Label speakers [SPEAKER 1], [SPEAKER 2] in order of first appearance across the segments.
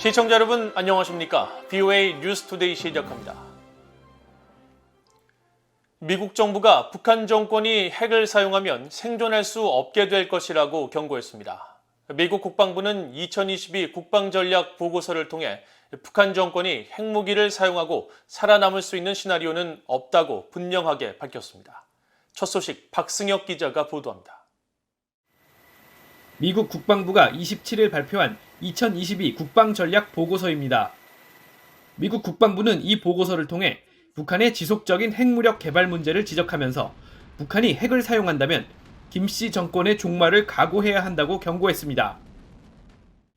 [SPEAKER 1] 시청자 여러분 안녕하십니까? BOA 뉴스투데이 시작합니다. 미국 정부가 북한 정권이 핵을 사용하면 생존할 수 없게 될 것이라고 경고했습니다. 미국 국방부는 2022 국방전략 보고서를 통해 북한 정권이 핵무기를 사용하고 살아남을 수 있는 시나리오는 없다고 분명하게 밝혔습니다. 첫 소식 박승혁 기자가 보도합니다.
[SPEAKER 2] 미국 국방부가 27일 발표한 2022 국방전략 보고서입니다. 미국 국방부는 이 보고서를 통해 북한의 지속적인 핵무력 개발 문제를 지적하면서 북한이 핵을 사용한다면 김씨 정권의 종말을 각오해야 한다고 경고했습니다.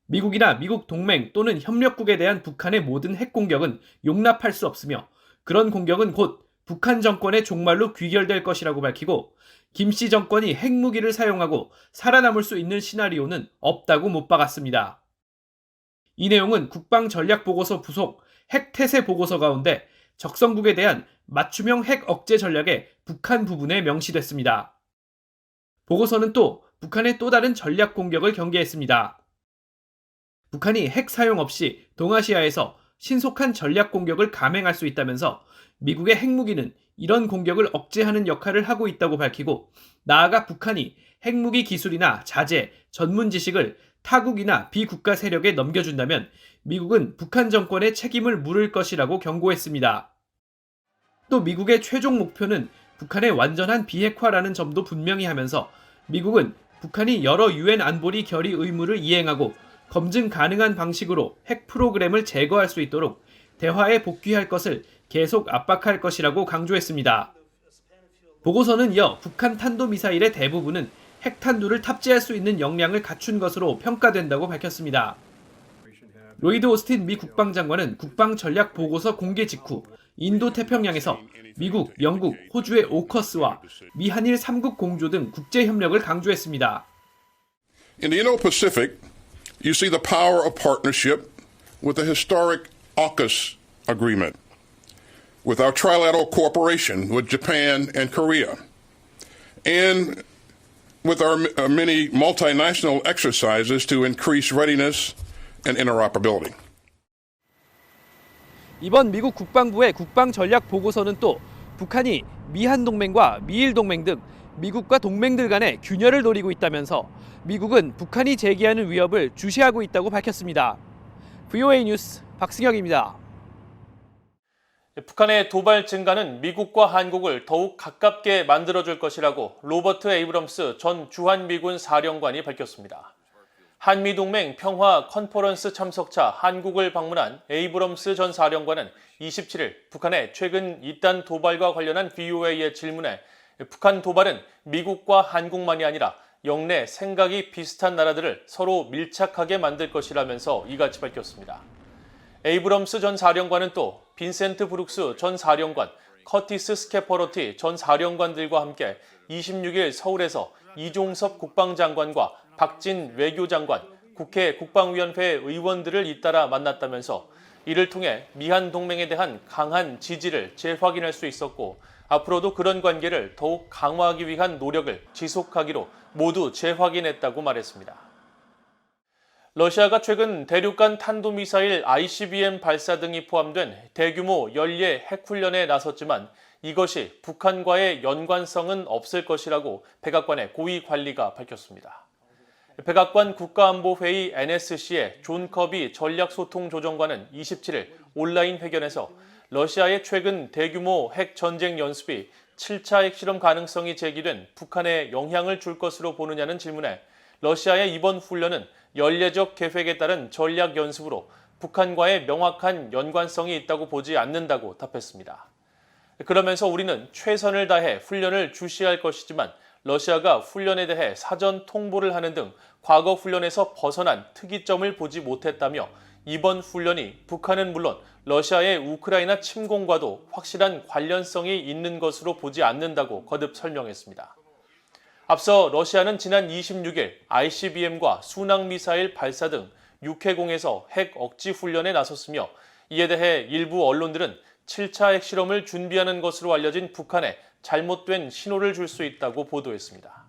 [SPEAKER 2] 미국이나 미국 동맹 또는 협력국에 대한 북한의 모든 핵 공격은 용납할 수 없으며 그런 공격은 곧 북한 정권의 종말로 귀결될 것이라고 밝히고 김씨 정권이 핵무기를 사용하고 살아남을 수 있는 시나리오는 없다고 못 박았습니다. 이 내용은 국방전략보고서 부속 핵태세 보고서 가운데 적성국에 대한 맞춤형 핵 억제 전략의 북한 부분에 명시됐습니다. 보고서는 또 북한의 또 다른 전략 공격을 경계했습니다. 북한이 핵 사용 없이 동아시아에서 신속한 전략 공격을 감행할 수 있다면서 미국의 핵무기는 이런 공격을 억제하는 역할을 하고 있다고 밝히고 나아가 북한이 핵무기 기술이나 자재, 전문 지식을 타국이나 비국가 세력에 넘겨준다면 미국은 북한 정권의 책임을 물을 것이라고 경고했습니다. 또 미국의 최종 목표는 북한의 완전한 비핵화라는 점도 분명히 하면서 미국은 북한이 여러 유엔 안보리 결의 의무를 이행하고 검증 가능한 방식으로 핵 프로그램을 제거할 수 있도록 대화에 복귀할 것을 계속 압박할 것이라고 강조했습니다. 보고서는 이어 북한 탄도미사일의 대부분은 핵탄두를 탑재할 수 있는 역량을 갖춘 것으로 평가된다고 밝혔습니다. 로이드 오스틴 미 국방장관은 국방 전략 보고서 공개 직후 인도 태평양에서 미국, 영국, 호주의 오커스와 미 한일 3국 공조 등 국제 협력을 강조했습니다.
[SPEAKER 3] In the Indo Pacific, you see the power of partnership with the historic AUKUS agreement, with our trilateral cooperation with Japan and Korea, and with our uh, many multinational exercises to increase readiness and interoperability.
[SPEAKER 2] 이번 미국 국방부의 국방 전략 보고서는 또 북한이 미한 동맹과 미일 동맹 등 미국과 동맹들 간의 균열을 노리고 있다면서 미국은 북한이 제기하는 위협을 주시하고 있다고 밝혔습니다. VOA 뉴스 박승혁입니다.
[SPEAKER 1] 북한의 도발 증가는 미국과 한국을 더욱 가깝게 만들어줄 것이라고 로버트 에이브럼스 전 주한미군 사령관이 밝혔습니다. 한미동맹 평화 컨퍼런스 참석차 한국을 방문한 에이브럼스 전 사령관은 27일 북한의 최근 이딴 도발과 관련한 VOA의 질문에 북한 도발은 미국과 한국만이 아니라 영내 생각이 비슷한 나라들을 서로 밀착하게 만들 것이라면서 이같이 밝혔습니다. 에이브럼스 전 사령관은 또 빈센트 브룩스 전 사령관, 커티스 스케퍼로티 전 사령관들과 함께 26일 서울에서 이종섭 국방장관과 박진 외교장관, 국회 국방위원회 의원들을 잇따라 만났다면서 이를 통해 미한 동맹에 대한 강한 지지를 재확인할 수 있었고 앞으로도 그런 관계를 더욱 강화하기 위한 노력을 지속하기로 모두 재확인했다고 말했습니다. 러시아가 최근 대륙간 탄도미사일 ICBM 발사 등이 포함된 대규모 연례 핵훈련에 나섰지만 이것이 북한과의 연관성은 없을 것이라고 백악관의 고위 관리가 밝혔습니다. 백악관 국가안보회의 NSC의 존 커비 전략소통조정관은 27일 온라인 회견에서 러시아의 최근 대규모 핵 전쟁 연습이 7차 핵실험 가능성이 제기된 북한에 영향을 줄 것으로 보느냐는 질문에 러시아의 이번 훈련은 연례적 계획에 따른 전략 연습으로 북한과의 명확한 연관성이 있다고 보지 않는다고 답했습니다. 그러면서 우리는 최선을 다해 훈련을 주시할 것이지만 러시아가 훈련에 대해 사전 통보를 하는 등 과거 훈련에서 벗어난 특이점을 보지 못했다며 이번 훈련이 북한은 물론 러시아의 우크라이나 침공과도 확실한 관련성이 있는 것으로 보지 않는다고 거듭 설명했습니다. 앞서 러시아는 지난 26일 ICBM과 순항미사일 발사 등 육해공에서 핵 억지 훈련에 나섰으며 이에 대해 일부 언론들은 7차 핵실험을 준비하는 것으로 알려진 북한에 잘못된 신호를 줄 수 있다고 보도했습니다.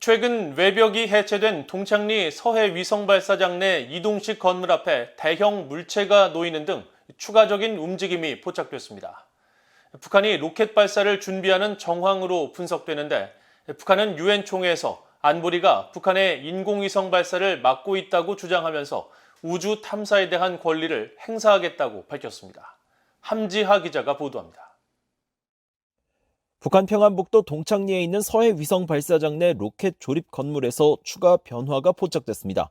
[SPEAKER 1] 최근 외벽이 해체된 동창리 서해 위성발사장 내 이동식 건물 앞에 대형 물체가 놓이는 등 추가적인 움직임이 포착됐습니다. 북한이 로켓 발사를 준비하는 정황으로 분석되는데 북한은 유엔 총회에서 안보리가 북한의 인공위성 발사를 막고 있다고 주장하면서 우주 탐사에 대한 권리를 행사하겠다고 밝혔습니다. 함지하 기자가 보도합니다.
[SPEAKER 4] 북한 평안북도 동창리에 있는 서해 위성 발사장 내 로켓 조립 건물에서 추가 변화가 포착됐습니다.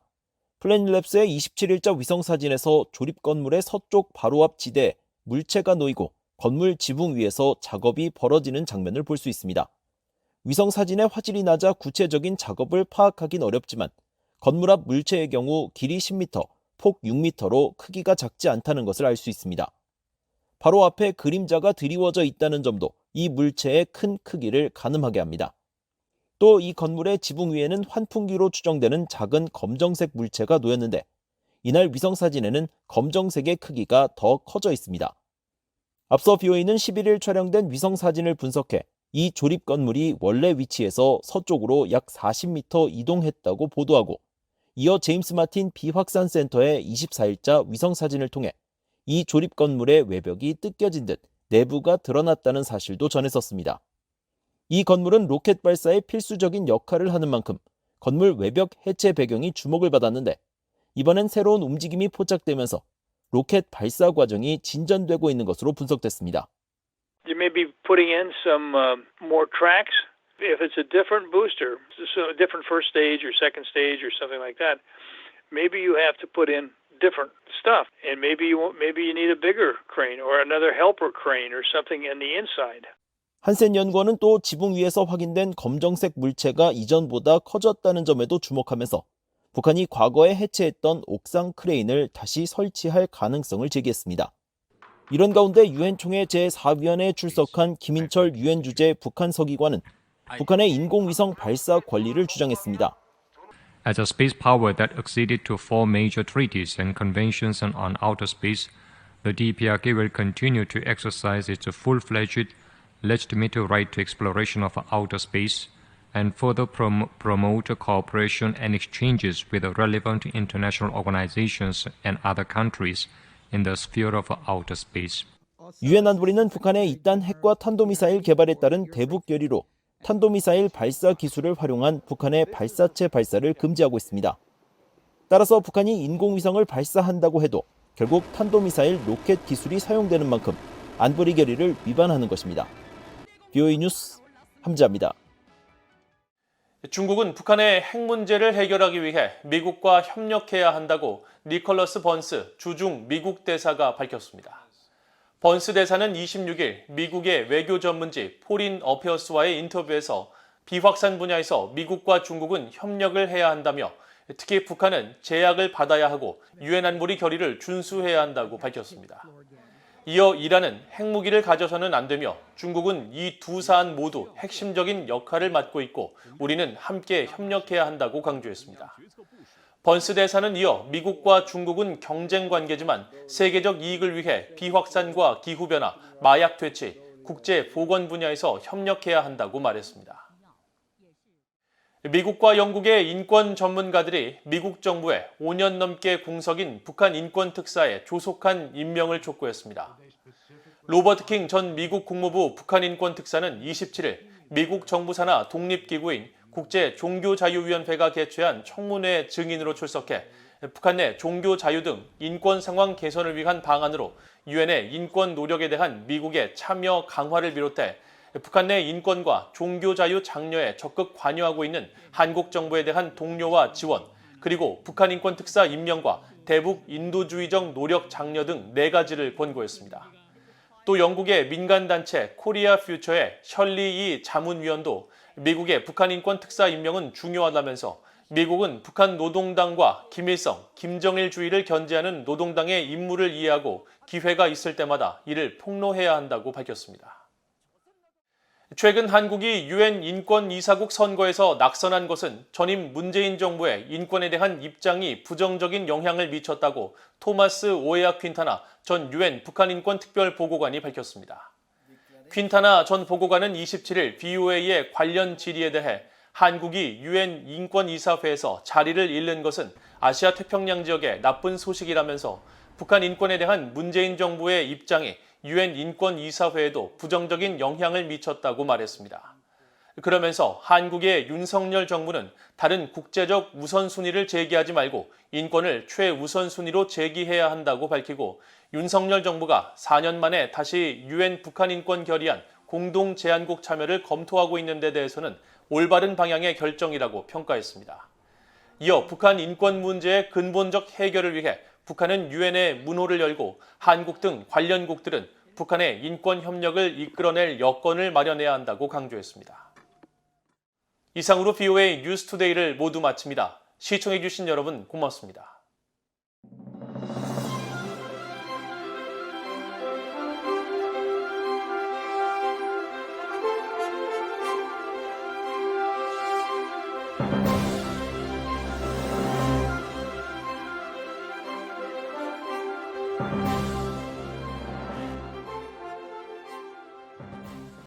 [SPEAKER 4] 플래닛랩스의 27일자 위성 사진에서 조립 건물의 서쪽 바로 앞 지대에 물체가 놓이고 건물 지붕 위에서 작업이 벌어지는 장면을 볼 수 있습니다. 위성 사진의 화질이 낮아 구체적인 작업을 파악하긴 어렵지만 건물 앞 물체의 경우 길이 10m, 폭 6m로 크기가 작지 않다는 것을 알 수 있습니다. 바로 앞에 그림자가 드리워져 있다는 점도 이 물체의 큰 크기를 가늠하게 합니다. 또 이 건물의 지붕 위에는 환풍기로 추정되는 작은 검정색 물체가 놓였는데 이날 위성 사진에는 검정색의 크기가 더 커져 있습니다. 앞서 BOE는 11일 촬영된 위성 사진을 분석해 이 조립 건물이 원래 위치에서 서쪽으로 약 40m 이동했다고 보도하고 이어 제임스 마틴 비확산 센터의 24일자 위성 사진을 통해 이 조립 건물의 외벽이 뜯겨진 듯 내부가 드러났다는 사실도 전했었습니다. 이 건물은 로켓 발사에 필수적인 역할을 하는 만큼 건물 외벽 해체 배경이 주목을 받았는데 이번엔 새로운 움직임이 포착되면서 로켓 발사 과정이 진전되고 있는 것으로 분석됐습니다.
[SPEAKER 5] You may be putting in some uh, more tracks. If it's a different booster, so a different first stage or second stage or something like that, maybe you have to put in different stuff, and maybe you won't, maybe you need a bigger crane or another helper crane or something in the inside.
[SPEAKER 4] 한센 연구원은 또 지붕 위에서 확인된 검정색 물체가 이전보다 커졌다는 점에도 주목하면서 북한이 과거에 해체했던 옥상 크레인을 다시 설치할 가능성을 제기했습니다. 이런 가운데 유엔 총회 제4위원회에 출석한 김인철 유엔 주재 북한 서기관은 북한의 인공위성 발사 권리를 주장했습니다.
[SPEAKER 6] As a space power that acceded to four major treaties and conventions on outer space, the DPRK will continue to exercise its full-fledged legitimate right to exploration of outer space and further prom- promote cooperation and exchanges with relevant international organizations and other countries in the sphere of outer space.
[SPEAKER 4] 유엔 안보리는 북한의 이딴 핵과 탄도미사일 개발에 따른 대북 결의로 탄도미사일 발사 기술을 활용한 북한의 발사체 발사를 금지하고 있습니다. 따라서 북한이 인공위성을 발사한다고 해도 결국 탄도미사일 로켓 기술이 사용되는 만큼 안보리 결의를 위반하는 것입니다. BOE 뉴스 함지아입니다.
[SPEAKER 1] 중국은 북한의 핵 문제를 해결하기 위해 미국과 협력해야 한다고 니콜러스 번스 주중 미국 대사가 밝혔습니다. 번스 대사는 26일 미국의 외교 전문지 포린 어페어스와의 인터뷰에서 비확산 분야에서 미국과 중국은 협력을 해야 한다며 특히 북한은 제약을 받아야 하고 유엔 안보리 결의를 준수해야 한다고 밝혔습니다. 이어 이란은 핵무기를 가져서는 안 되며 중국은 이 두 사안 모두 핵심적인 역할을 맡고 있고 우리는 함께 협력해야 한다고 강조했습니다. 번스 대사는 이어 미국과 중국은 경쟁 관계지만 세계적 이익을 위해 비확산과 기후변화, 마약 퇴치, 국제 보건 분야에서 협력해야 한다고 말했습니다. 미국과 영국의 인권 전문가들이 미국 정부에 5년 넘게 공석인 북한 인권 특사에 조속한 임명을 촉구했습니다. 로버트 킹 전 미국 국무부 북한 인권 특사는 27일 미국 정부 산하 독립기구인 국제 종교자유위원회가 개최한 청문회 증인으로 출석해 북한 내 종교 자유 등 인권 상황 개선을 위한 방안으로 유엔의 인권 노력에 대한 미국의 참여 강화를 비롯해 북한 내 인권과 종교 자유 장려에 적극 관여하고 있는 한국 정부에 대한 동료와 지원, 그리고 북한 인권 특사 임명과 대북 인도주의적 노력 장려 등 네 가지를 권고했습니다. 또 영국의 민간 단체 코리아 퓨처의 셜리 이 자문위원도 미국의 북한 인권 특사 임명은 중요하다면서 미국은 북한 노동당과 김일성, 김정일 주의를 견제하는 노동당의 임무를 이해하고 기회가 있을 때마다 이를 폭로해야 한다고 밝혔습니다. 최근 한국이 유엔 인권 이사국 선거에서 낙선한 것은 전임 문재인 정부의 인권에 대한 입장이 부정적인 영향을 미쳤다고 토마스 오에아 퀸타나 전 유엔 북한 인권 특별 보고관이 밝혔습니다. 퀸타나 전 보고관은 27일 BOA의 관련 질의에 대해 한국이 유엔 인권이사회에서 자리를 잃는 것은 아시아 태평양 지역의 나쁜 소식이라면서 북한 인권에 대한 문재인 정부의 입장이 유엔 인권 이사회에도 부정적인 영향을 미쳤다고 말했습니다. 그러면서 한국의 윤석열 정부는 다른 국제적 우선순위를 제기하지 말고 인권을 최우선순위로 제기해야 한다고 밝히고 윤석열 정부가 4년 만에 다시 유엔 북한 인권 결의안 공동 제안국 참여를 검토하고 있는 데 대해서는 올바른 방향의 결정이라고 평가했습니다. 이어 북한 인권 문제의 근본적 해결을 위해 북한은 유엔에 문호를 열고 한국 등 관련국들은 북한의 인권 협력을 이끌어낼 여건을 마련해야 한다고 강조했습니다. 이상으로 BOA 뉴스투데이를 모두 마칩니다. 시청해주신 여러분 고맙습니다.